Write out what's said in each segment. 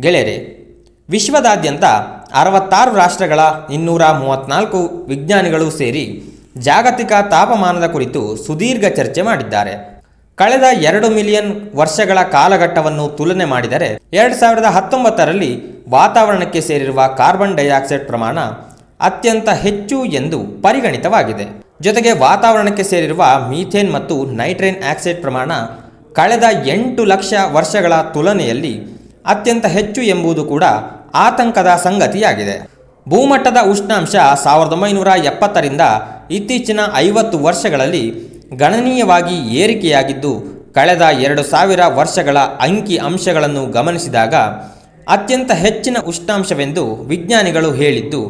ಗೆಳೆಯರೆ, ವಿಶ್ವದಾದ್ಯಂತ ಅರವತ್ತಾರು ರಾಷ್ಟ್ರಗಳ ಇನ್ನೂರ ಮೂವತ್ನಾಲ್ಕು ವಿಜ್ಞಾನಿಗಳು ಸೇರಿ ಜಾಗತಿಕ ತಾಪಮಾನದ ಕುರಿತು ಸುದೀರ್ಘ ಚರ್ಚೆ ಮಾಡಿದ್ದಾರೆ. ಕಳೆದ ಎರಡು ಮಿಲಿಯನ್ ವರ್ಷಗಳ ಕಾಲಘಟ್ಟವನ್ನು ತುಲನೆ ಮಾಡಿದರೆ, ಎರಡು ಸಾವಿರದ ಹತ್ತೊಂಬತ್ತರಲ್ಲಿ ವಾತಾವರಣಕ್ಕೆ ಸೇರಿರುವ ಕಾರ್ಬನ್ ಡೈಆಕ್ಸೈಡ್ ಪ್ರಮಾಣ ಅತ್ಯಂತ ಹೆಚ್ಚು ಎಂದು ಪರಿಗಣಿತವಾಗಿದೆ. ಜೊತೆಗೆ ವಾತಾವರಣಕ್ಕೆ ಸೇರಿರುವ ಮೀಥೇನ್ ಮತ್ತು ನೈಟ್ರೇನ್ ಆಕ್ಸೈಡ್ ಪ್ರಮಾಣ ಕಳೆದ ಎಂಟು ಲಕ್ಷ ವರ್ಷಗಳ ತುಲನೆಯಲ್ಲಿ ಅತ್ಯಂತ ಹೆಚ್ಚು ಎಂಬುದು ಕೂಡ ಆತಂಕದ ಸಂಗತಿಯಾಗಿದೆ. ಭೂಮಟ್ಟದ ಉಷ್ಣಾಂಶ ಸಾವಿರದ ಒಂಬೈನೂರ ಎಪ್ಪತ್ತರಿಂದ ಇತ್ತೀಚಿನ ಐವತ್ತು ವರ್ಷಗಳಲ್ಲಿ ಗಣನೀಯವಾಗಿ ಏರಿಕೆಯಾಗಿದ್ದು, ಕಳೆದ ಎರಡು ಸಾವಿರ ವರ್ಷಗಳ ಅಂಕಿ ಅಂಶಗಳನ್ನು ಗಮನಿಸಿದಾಗ ಅತ್ಯಂತ ಹೆಚ್ಚಿನ ಉಷ್ಣಾಂಶವೆಂದು ವಿಜ್ಞಾನಿಗಳು ಹೇಳಿದ್ದು,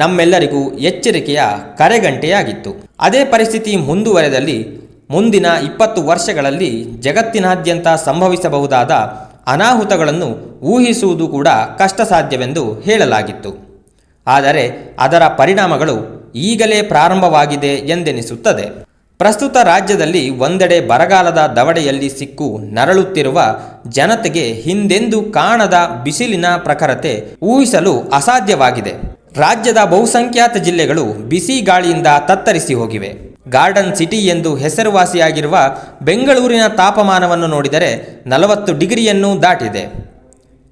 ನಮ್ಮೆಲ್ಲರಿಗೂ ಎಚ್ಚರಿಕೆಯ ಕರೆಗಂಟೆಯಾಗಿತ್ತು. ಅದೇ ಪರಿಸ್ಥಿತಿ ಮುಂದುವರೆದಲ್ಲಿ ಮುಂದಿನ ಇಪ್ಪತ್ತು ವರ್ಷಗಳಲ್ಲಿ ಜಗತ್ತಿನಾದ್ಯಂತ ಸಂಭವಿಸಬಹುದಾದ ಅನಾಹುತಗಳನ್ನು ಊಹಿಸುವುದು ಕೂಡ ಕಷ್ಟಸಾಧ್ಯವೆಂದು ಹೇಳಲಾಗಿತ್ತು. ಆದರೆ ಅದರ ಪರಿಣಾಮಗಳು ಈಗಲೇ ಪ್ರಾರಂಭವಾಗಿದೆ ಎಂದೆನಿಸುತ್ತದೆ. ಪ್ರಸ್ತುತ ರಾಜ್ಯದಲ್ಲಿ ಒಂದೆಡೆ ಬರಗಾಲದ ದವಡೆಯಲ್ಲಿ ಸಿಕ್ಕು ನರಳುತ್ತಿರುವ ಜನತೆಗೆ ಹಿಂದೆಂದೂ ಕಾಣದ ಬಿಸಿಲಿನ ಪ್ರಖರತೆ ಊಹಿಸಲು ಅಸಾಧ್ಯವಾಗಿದೆ. ರಾಜ್ಯದ ಬಹುಸಂಖ್ಯಾತ ಜಿಲ್ಲೆಗಳು ಬಿಸಿ ಗಾಳಿಯಿಂದ ತತ್ತರಿಸಿ ಹೋಗಿವೆ. ಗಾರ್ಡನ್ ಸಿಟಿ ಎಂದು ಹೆಸರುವಾಸಿಯಾಗಿರುವ ಬೆಂಗಳೂರಿನ ತಾಪಮಾನವನ್ನು ನೋಡಿದರೆ ನಲವತ್ತು ಡಿಗ್ರಿಯನ್ನು ದಾಟಿದೆ.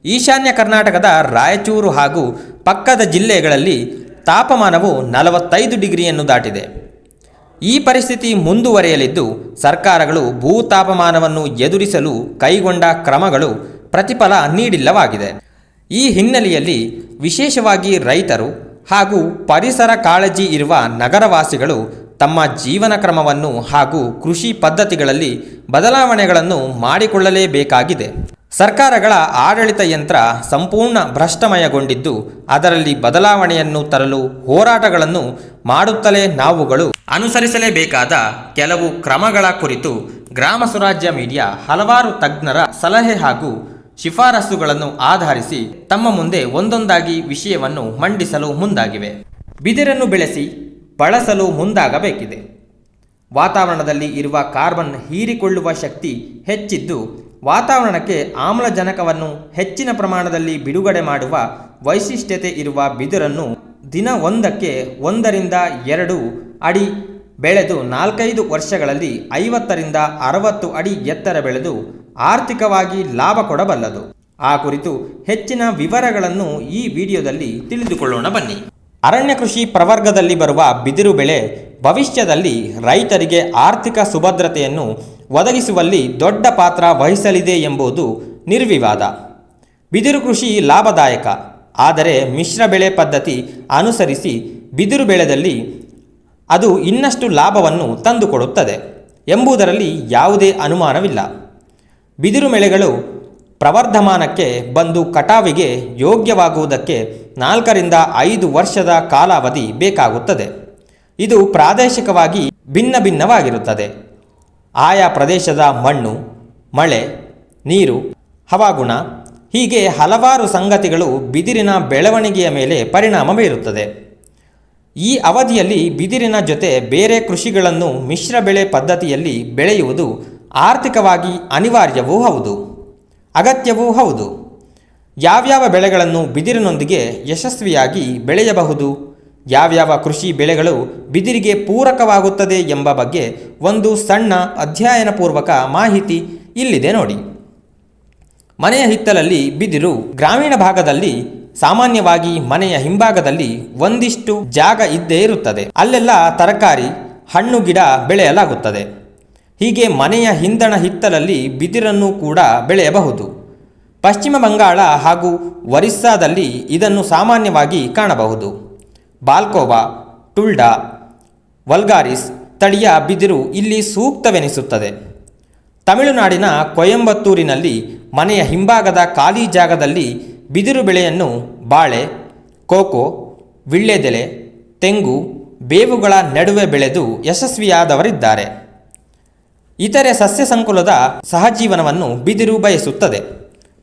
ಈಶಾನ್ಯ ಕರ್ನಾಟಕದ ರಾಯಚೂರು ಹಾಗೂ ಪಕ್ಕದ ಜಿಲ್ಲೆಗಳಲ್ಲಿ ತಾಪಮಾನವು ನಲವತ್ತೈದು ಡಿಗ್ರಿಯನ್ನು ದಾಟಿದೆ. ಈ ಪರಿಸ್ಥಿತಿ ಮುಂದುವರೆಯಲಿದ್ದು, ಸರ್ಕಾರಗಳು ಭೂ ತಾಪಮಾನವನ್ನು ಎದುರಿಸಲು ಕೈಗೊಂಡ ಕ್ರಮಗಳು ಪ್ರತಿಫಲ ನೀಡಿಲ್ಲವಾಗಿದೆ. ಈ ಹಿನ್ನೆಲೆಯಲ್ಲಿ ವಿಶೇಷವಾಗಿ ರೈತರು ಹಾಗೂ ಪರಿಸರ ಕಾಳಜಿ ಇರುವ ನಗರವಾಸಿಗಳು ತಮ್ಮ ಜೀವನ ಕ್ರಮವನ್ನು ಹಾಗೂ ಕೃಷಿ ಪದ್ಧತಿಗಳಲ್ಲಿ ಬದಲಾವಣೆಗಳನ್ನು ಮಾಡಿಕೊಳ್ಳಲೇಬೇಕಾಗಿದೆ. ಸರ್ಕಾರಗಳ ಆಡಳಿತ ಯಂತ್ರ ಸಂಪೂರ್ಣ ಭ್ರಷ್ಟಮಯಗೊಂಡಿದ್ದು, ಅದರಲ್ಲಿ ಬದಲಾವಣೆಯನ್ನು ತರಲು ಹೋರಾಟಗಳನ್ನು ಮಾಡುತ್ತಲೇ ನಾವುಗಳು. ಅನುಸರಿಸಲೇಬೇಕಾದ ಕೆಲವು ಕ್ರಮಗಳ ಕುರಿತು ಗ್ರಾಮ ಸ್ವರಾಜ್ಯ ಮೀಡಿಯಾ ಹಲವಾರು ತಜ್ಞರ ಸಲಹೆ ಹಾಗೂ ಶಿಫಾರಸುಗಳನ್ನು ಆಧರಿಸಿ ತಮ್ಮ ಮುಂದೆ ಒಂದೊಂದಾಗಿ ವಿಷಯವನ್ನು ಮಂಡಿಸಲು ಮುಂದಾಗಿವೆ. ಬಿದಿರನ್ನು ಬೆಳೆಸಿ ಬಳಸಲು ಮುಂದಾಗಬೇಕಿದೆ. ವಾತಾವರಣದಲ್ಲಿ ಇರುವ ಕಾರ್ಬನ್ ಹೀರಿಕೊಳ್ಳುವ ಶಕ್ತಿ ಹೆಚ್ಚಿದ್ದು, ವಾತಾವರಣಕ್ಕೆ ಆಮ್ಲಜನಕವನ್ನು ಹೆಚ್ಚಿನ ಪ್ರಮಾಣದಲ್ಲಿ ಬಿಡುಗಡೆ ಮಾಡುವ ವೈಶಿಷ್ಟ್ಯತೆ ಇರುವ ಬಿದಿರನ್ನು ದಿನ ಒಂದಕ್ಕೆ ಒಂದರಿಂದ ಎರಡು ಅಡಿ ಬೆಳೆದು ನಾಲ್ಕೈದು ವರ್ಷಗಳಲ್ಲಿ ಐವತ್ತರಿಂದ ಅರವತ್ತು ಅಡಿ ಎತ್ತರ ಬೆಳೆದು ಆರ್ಥಿಕವಾಗಿ ಲಾಭ ಕೊಡಬಲ್ಲದು. ಆ ಕುರಿತು ಹೆಚ್ಚಿನ ವಿವರಗಳನ್ನು ಈ ವಿಡಿಯೋದಲ್ಲಿ ತಿಳಿದುಕೊಳ್ಳೋಣ ಬನ್ನಿ. ಅರಣ್ಯ ಕೃಷಿ ಪ್ರವರ್ಗದಲ್ಲಿ ಬರುವ ಬಿದಿರು ಬೆಳೆ ಭವಿಷ್ಯದಲ್ಲಿ ರೈತರಿಗೆ ಆರ್ಥಿಕ ಸುಭದ್ರತೆಯನ್ನು ಒದಗಿಸುವಲ್ಲಿ ದೊಡ್ಡ ಪಾತ್ರ ವಹಿಸಲಿದೆ ಎಂಬುದು ನಿರ್ವಿವಾದ. ಬಿದಿರು ಕೃಷಿ ಲಾಭದಾಯಕ. ಆದರೆ ಮಿಶ್ರ ಬೆಳೆ ಪದ್ಧತಿ ಅನುಸರಿಸಿ ಬಿದಿರು ಬೆಳೆದಲ್ಲಿ ಅದು ಇನ್ನಷ್ಟು ಲಾಭವನ್ನು ತಂದುಕೊಡುತ್ತದೆ ಎಂಬುದರಲ್ಲಿ ಯಾವುದೇ ಅನುಮಾನವಿಲ್ಲ. ಬಿದಿರು ಬೆಳೆಗಳು ಪ್ರವರ್ಧಮಾನಕ್ಕೆ ಬಂದು ಕಟಾವಿಗೆ ಯೋಗ್ಯವಾಗುವುದಕ್ಕೆ ನಾಲ್ಕರಿಂದ ಐದು ವರ್ಷದ ಕಾಲಾವಧಿ ಬೇಕಾಗುತ್ತದೆ. ಇದು ಪ್ರಾದೇಶಿಕವಾಗಿ ಭಿನ್ನ ಭಿನ್ನವಾಗಿರುತ್ತದೆ. ಆಯಾ ಪ್ರದೇಶದ ಮಣ್ಣು, ಮಳೆ, ನೀರು, ಹವಾಗುಣ, ಹೀಗೆ ಹಲವಾರು ಸಂಗತಿಗಳು ಬಿದಿರಿನ ಬೆಳವಣಿಗೆಯ ಮೇಲೆ ಪರಿಣಾಮ ಬೀರುತ್ತದೆ. ಈ ಅವಧಿಯಲ್ಲಿ ಬಿದಿರಿನ ಜೊತೆ ಬೇರೆ ಕೃಷಿಗಳನ್ನು ಮಿಶ್ರ ಬೆಳೆ ಪದ್ಧತಿಯಲ್ಲಿ ಬೆಳೆಯುವುದು ಆರ್ಥಿಕವಾಗಿ ಅನಿವಾರ್ಯವೂ ಹೌದು. ಅಗತ್ಯವೂ ಹೌದು. ಯಾವ್ಯಾವ ಬೆಳೆಗಳನ್ನು ಬಿದಿರಿನೊಂದಿಗೆ ಯಶಸ್ವಿಯಾಗಿ ಬೆಳೆಯಬಹುದು? ಯಾವ್ಯಾವ ಕೃಷಿ ಬೆಳೆಗಳು ಬಿದಿರಿಗೆ ಪೂರಕವಾಗುತ್ತದೆ ಎಂಬ ಬಗ್ಗೆ ಒಂದು ಸಣ್ಣ ಅಧ್ಯಯನಪೂರ್ವಕ ಮಾಹಿತಿ ಇಲ್ಲಿದೆ ನೋಡಿ. ಮನೆಯ ಹಿತ್ತಲಲ್ಲಿ ಬಿದಿರು ಗ್ರಾಮೀಣ ಭಾಗದಲ್ಲಿ, ಸಾಮಾನ್ಯವಾಗಿ ಮನೆಯ ಹಿಂಭಾಗದಲ್ಲಿ ಒಂದಿಷ್ಟು ಜಾಗ ಇದ್ದೇ ಇರುತ್ತದೆ. ಅಲ್ಲೆಲ್ಲ ತರಕಾರಿ, ಹಣ್ಣು ಗಿಡ ಬೆಳೆಯಲಾಗುತ್ತದೆ. ಹೀಗೆ ಮನೆಯ ಹಿಂದಣ ಹಿತ್ತಲಲ್ಲಿ ಬಿದಿರನ್ನು ಕೂಡ ಬೆಳೆಯಬಹುದು. ಪಶ್ಚಿಮ ಬಂಗಾಳ ಹಾಗೂ ಒರಿಸ್ಸಾದಲ್ಲಿ ಇದನ್ನು ಸಾಮಾನ್ಯವಾಗಿ ಕಾಣಬಹುದು. ಬಾಲ್ಕೋವಾ, ಟುಲ್ಡಾ, ವಲ್ಗಾರಿಸ್ ತಳಿಯ ಬಿದಿರು ಇಲ್ಲಿ ಸೂಕ್ತವೆನಿಸುತ್ತದೆ. ತಮಿಳುನಾಡಿನ ಕೊಯಂಬತ್ತೂರಿನಲ್ಲಿ ಮನೆಯ ಹಿಂಭಾಗದ ಖಾಲಿ ಜಾಗದಲ್ಲಿ ಬಿದಿರು ಬೆಳೆಯನ್ನು ಬಾಳೆ, ಕೋಕೋ, ವಿಳ್ಳೆದೆಲೆ, ತೆಂಗು, ಬೇವುಗಳ ನಡುವೆ ಬೆಳೆದು ಯಶಸ್ವಿಯಾದವರಿದ್ದಾರೆ. ಇತರೆ ಸಸ್ಯ ಸಂಕುಲದ ಸಹಜೀವನವನ್ನು ಬಿದಿರು ಬಯಸುತ್ತದೆ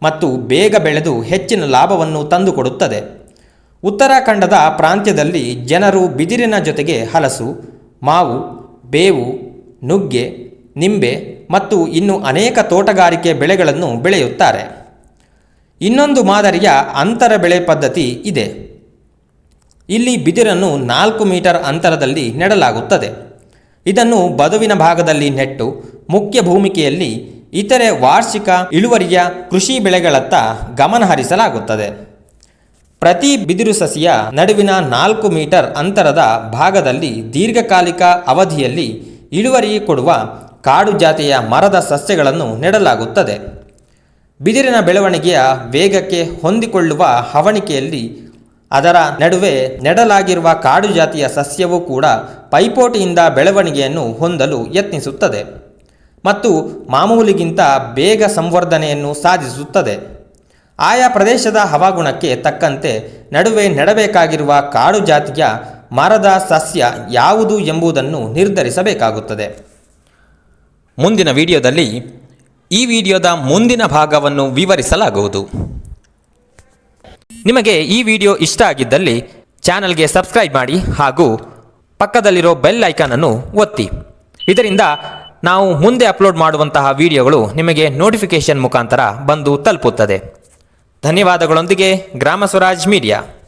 ಮತ್ತು ಬೇಗ ಬೆಳೆದು ಹೆಚ್ಚಿನ ಲಾಭವನ್ನು ತಂದುಕೊಡುತ್ತದೆ. ಉತ್ತರಾಖಂಡದ ಪ್ರಾಂತ್ಯದಲ್ಲಿ ಜನರು ಬಿದಿರಿನ ಜೊತೆಗೆ ಹಲಸು, ಮಾವು, ಬೇವು, ನುಗ್ಗೆ, ನಿಂಬೆ ಮತ್ತು ಇನ್ನು ಅನೇಕ ತೋಟಗಾರಿಕೆ ಬೆಳೆಗಳನ್ನು ಬೆಳೆಯುತ್ತಾರೆ. ಇನ್ನೊಂದು ಮಾದರಿಯ ಅಂತರ ಬೆಳೆ ಪದ್ಧತಿ ಇದೆ. ಇಲ್ಲಿ ಬಿದಿರನ್ನು ನಾಲ್ಕು ಮೀಟರ್ ಅಂತರದಲ್ಲಿ ನೆಡಲಾಗುತ್ತದೆ. ಇದನ್ನು ಬದುವಿನ ಭಾಗದಲ್ಲಿ ನೆಟ್ಟು ಮುಖ್ಯ ಭೂಮಿಕೆಯಲ್ಲಿ ಇತರೆ ವಾರ್ಷಿಕ ಇಳುವರಿಯ ಕೃಷಿ ಬೆಳೆಗಳತ್ತ ಗಮನ ಹರಿಸಲಾಗುತ್ತದೆ. ಪ್ರತಿ ಬಿದಿರು ಸಸಿಯ ನಡುವಿನ ನಾಲ್ಕು ಮೀಟರ್ ಅಂತರದ ಭಾಗದಲ್ಲಿ ದೀರ್ಘಕಾಲಿಕ ಅವಧಿಯಲ್ಲಿ ಇಳುವರಿ ಕೊಡುವ ಕಾಡು ಜಾತಿಯ ಮರದ ಸಸ್ಯಗಳನ್ನು ನೆಡಲಾಗುತ್ತದೆ. ಬಿದಿರಿನ ಬೆಳವಣಿಗೆಯ ವೇಗಕ್ಕೆ ಹೊಂದಿಕೊಳ್ಳುವ ಹವಣಿಕೆಯಲ್ಲಿ ಅದರ ನಡುವೆ ನೆಡಲಾಗಿರುವ ಕಾಡು ಜಾತಿಯ ಸಸ್ಯವೂ ಕೂಡ ಪೈಪೋಟಿಯಿಂದ ಬೆಳವಣಿಗೆಯನ್ನು ಹೊಂದಲು ಯತ್ನಿಸುತ್ತದೆ ಮತ್ತು ಮಾಮೂಲಿಗಿಂತ ಬೇಗ ಸಂವರ್ಧನೆಯನ್ನು ಸಾಧಿಸುತ್ತದೆ. ಆಯಾ ಪ್ರದೇಶದ ಹವಾಗುಣಕ್ಕೆ ತಕ್ಕಂತೆ ನಡುವೆ ನೆಡಬೇಕಾಗಿರುವ ಕಾಡು ಜಾತಿಯ ಮರದ ಸಸ್ಯ ಯಾವುದು ಎಂಬುದನ್ನು ನಿರ್ಧರಿಸಬೇಕಾಗುತ್ತದೆ. ಮುಂದಿನ ವಿಡಿಯೋದಲ್ಲಿ ಈ ವಿಡಿಯೋದ ಮುಂದಿನ ಭಾಗವನ್ನು ವಿವರಿಸಲಾಗುವುದು. ನಿಮಗೆ ಈ ವಿಡಿಯೋ ಇಷ್ಟ ಆಗಿದ್ದಲ್ಲಿ ಚಾನಲ್ಗೆ ಸಬ್ಸ್ಕ್ರೈಬ್ ಮಾಡಿ ಹಾಗೂ ಪಕ್ಕದಲ್ಲಿರೋ ಬೆಲ್ ಐಕಾನ್ ಅನ್ನು ಒತ್ತಿ. ಇದರಿಂದ ನಾವು ಮುಂದೆ ಅಪ್ಲೋಡ್ ಮಾಡುವಂತಹ ವಿಡಿಯೋಗಳು ನಿಮಗೆ ನೋಟಿಫಿಕೇಶನ್ ಮುಖಾಂತರ ಬಂದು ತಲುಪುತ್ತದೆ. ಧನ್ಯವಾದಗಳೊಂದಿಗೆ ಗ್ರಾಮ ಸ್ವರಾಜ್ ಮೀಡಿಯಾ.